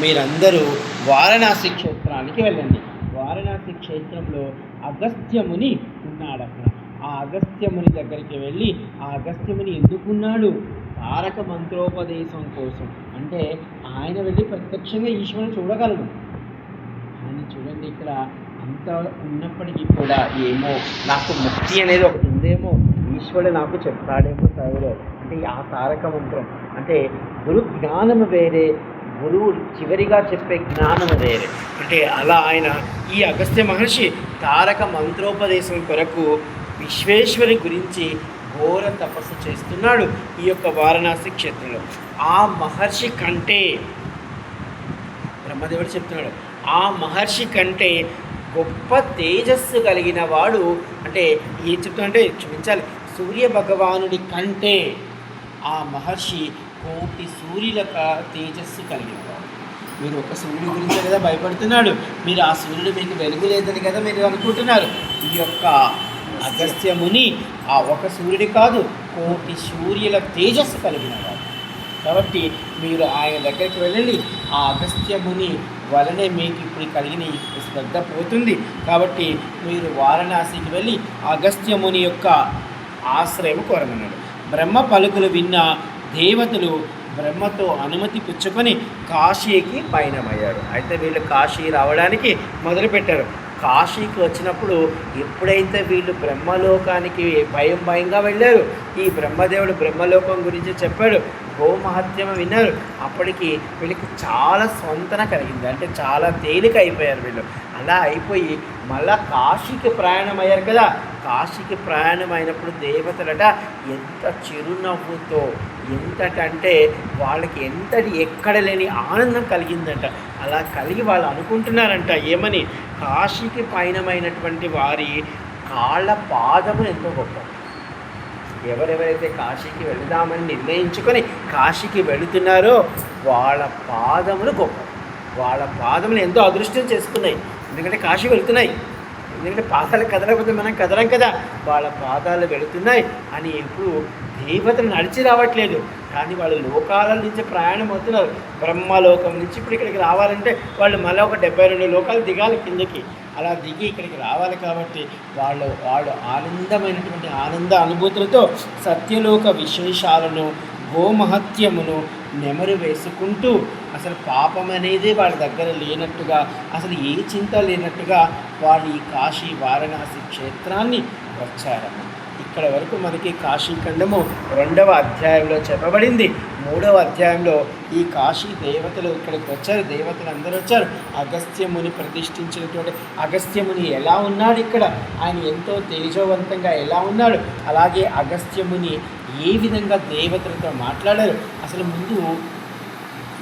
మీరందరూ వారణాసి క్షేత్రానికి వెళ్ళండి. వారణాసి క్షేత్రంలో అగస్త్యముని ఉన్నాడు అక్కడ. ఆ అగస్త్యముని దగ్గరికి వెళ్ళి ఆ అగస్త్యముని ఎందుకున్నాడు? తారక మంత్రోపదేశం కోసం. అంటే ఆయన వెళ్ళి ప్రత్యక్షంగా ఈశ్వరుని చూడగలడు. ఆయన చూడండి ఇక్కడ అంత ఉన్నప్పటికీ కూడా ఏమో నాకు ముక్తి అనేది ఒకటి ఉందేమో? ఈశ్వరుడు నాకు చెప్తాడేమో చదువులో అంటే ఆ తారక మంత్రం. అంటే గురు జ్ఞానము వేరే గురువు చివరిగా చెప్పే జ్ఞానము వేరే. అంటే అలా ఆయన ఈ అగస్త్య మహర్షి తారక మంత్రోపదేశం కొరకు విశ్వేశ్వరి గురించి ఘోర తపస్సు చేస్తున్నాడు ఈ యొక్క వారణాసి క్షేత్రంలో. ఆ మహర్షి కంటే బ్రహ్మదేవుడు చెప్తున్నాడు ఆ మహర్షి కంటే గొప్ప తేజస్సు కలిగిన వాడు అంటే ఏం చెప్తాడంటే క్షమించాలి సూర్య భగవానుడి కంటే ఆ మహర్షి కోటి సూర్యులక తేజస్సు కలిగిన మీరు ఒక సూర్యుడి గురించే కదా భయపడుతున్నాడు. మీరు ఆ సూర్యుడు మీకు వెలుగు లేదని కదా మీరు అనుకుంటున్నారు. ఈ యొక్క అగస్త్యముని ఆ ఒక సూర్యుడి కాదు కోటి సూర్యుల తేజస్సు కలిగిన వాడు. కాబట్టి మీరు ఆయన దగ్గరికి వెళ్ళండి. ఆ అగస్త్యముని వలనే మీకు ఇప్పుడు కలిగిన శ్రద్ధ పోతుంది. కాబట్టి మీరు వారణాసికి వెళ్ళి అగస్త్యముని యొక్క ఆశ్రయం కోరమన్నాడు. బ్రహ్మ పలుకులు విన్న దేవతలు బ్రహ్మతో అనుమతి పుచ్చుకొని కాశీకి పయనమయ్యారు. అయితే వీళ్ళు కాశీ రావడానికి మొదలుపెట్టారు. కాశీకి వచ్చినప్పుడు ఎప్పుడైతే వీళ్ళు బ్రహ్మలోకానికి భయం భయంగా వెళ్ళారు ఈ బ్రహ్మదేవుడు బ్రహ్మలోకం గురించి చెప్పాడు గోమహత్యం విన్నారు. అప్పటికి వీళ్ళకి చాలా స్వంతన కలిగింది. అంటే చాలా తేలిక అయిపోయారు వీళ్ళు. అలా అయిపోయి మళ్ళా కాశీకి ప్రయాణం అయ్యారు కదా. కాశీకి ప్రయాణం అయినప్పుడు దేవతలట ఎంత చిరునవ్వుతో ఎంతటంటే వాళ్ళకి ఎంతటి ఎక్కడ లేని ఆనందం కలిగిందంట. అలా కలిగి వాళ్ళు అనుకుంటున్నారంట ఏమని? కాశీకి పయనమైనటువంటి వారి కాళ్ళ పాదములు ఎంతో గొప్ప. ఎవరెవరైతే కాశీకి వెళదామని నిర్ణయించుకొని కాశీకి వెళుతున్నారో వాళ్ళ పాదములు గొప్ప. వాళ్ళ పాదములు ఎంతో అదృష్టం చేసుకున్నాయి. ఎందుకంటే కాశీ వెళుతున్నాయి. ఎందుకంటే పాదాలు కదలకపోతే మనం కదలం కదా. వాళ్ళ పాదాలు వెళుతున్నాయి అని ఎప్పుడు దేవతలు నడిచి రావట్లేదు. కానీ వాళ్ళు లోకాల నుంచి ప్రయాణం అవుతున్నారు. బ్రహ్మలోకం నుంచి ఇప్పుడు ఇక్కడికి రావాలంటే వాళ్ళు మళ్ళీ ఒక డెబ్బై రెండు లోకాలు దిగాలి కిందకి. అలా దిగి ఇక్కడికి రావాలి కాబట్టి వాళ్ళు వాళ్ళు ఆనందమైనటువంటి ఆనంద అనుభూతులతో సత్యలోక విశేషాలను గోమహత్యమును నెమరు వేసుకుంటూ అసలు పాపం అనేది వాళ్ళ దగ్గర లేనట్టుగా అసలు ఏ చింత లేనట్టుగా వాళ్ళు ఈ కాశీ వారణాసి క్షేత్రాన్ని వచ్చారన్న ఇక్కడ వరకు మనకి కాశీఖండము రెండవ అధ్యాయంలో చెప్పబడింది. మూడవ అధ్యాయంలో ఈ కాశీ దేవతలు ఇక్కడికి వచ్చారు దేవతలు అందరూ వచ్చారు. అగస్త్యముని ప్రతిష్ఠించినటువంటి అగస్త్యముని ఎలా ఉన్నాడు ఇక్కడ? ఆయన ఎంతో తేజవంతంగా ఎలా ఉన్నాడు? అలాగే అగస్త్యముని ఏ విధంగా దేవతలతో మాట్లాడారు? అసలు ముందు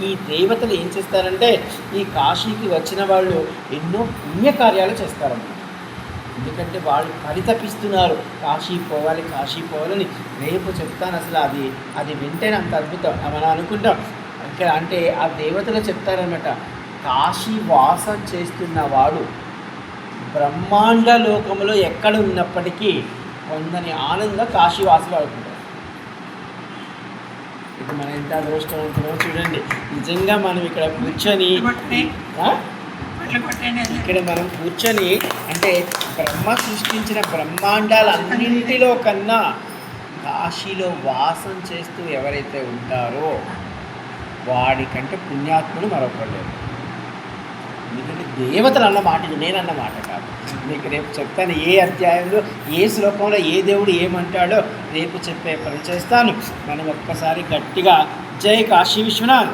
ఈ దేవతలు ఏం చేస్తారంటే ఈ కాశీకి వచ్చిన వాళ్ళు ఎన్నో పుణ్యకార్యాలు చేస్తారన్నమాట. ఎందుకంటే వాళ్ళు పరితపిస్తున్నారు కాశీ పోవాలి కాశీ పోవాలని రేపు చెప్తాను అసలు అది అది వింటేనే అంత అద్భుతం మనం అనుకుంటాం. ఇక్కడ అంటే ఆ దేవతలు చెప్తారనమాట కాశీ వాసం చేస్తున్న వాడు బ్రహ్మాండ లోకంలో ఎక్కడ ఉన్నప్పటికీ కొందని ఆనందంగా కాశీ వాసులు ఇది మన ఎంత అదృష్టవంతులో చూడండి. నిజంగా మనం ఇక్కడ కూర్చొని? ఇక్కడ మనం కూర్చొని అంటే బ్రహ్మ సృష్టించిన బ్రహ్మాండాలన్నింటిలో కన్నా కాశీలో వాసం చేస్తూ ఎవరైతే ఉంటారో వాడికంటే పుణ్యాత్ముడు మరొకరు లేరు ఎందుకంటే దేవతలు అన్న మాట ఇది నేను మాట కాదు. మీకు రేపు చెప్తాను ఏ అధ్యాయంలో ఏ శ్లోకంలో ఏ దేవుడు ఏమంటాడో రేపు చెప్పే పని చేస్తాను. మనం ఒక్కసారి గట్టిగా జై కాశీ విశ్వనాథ్.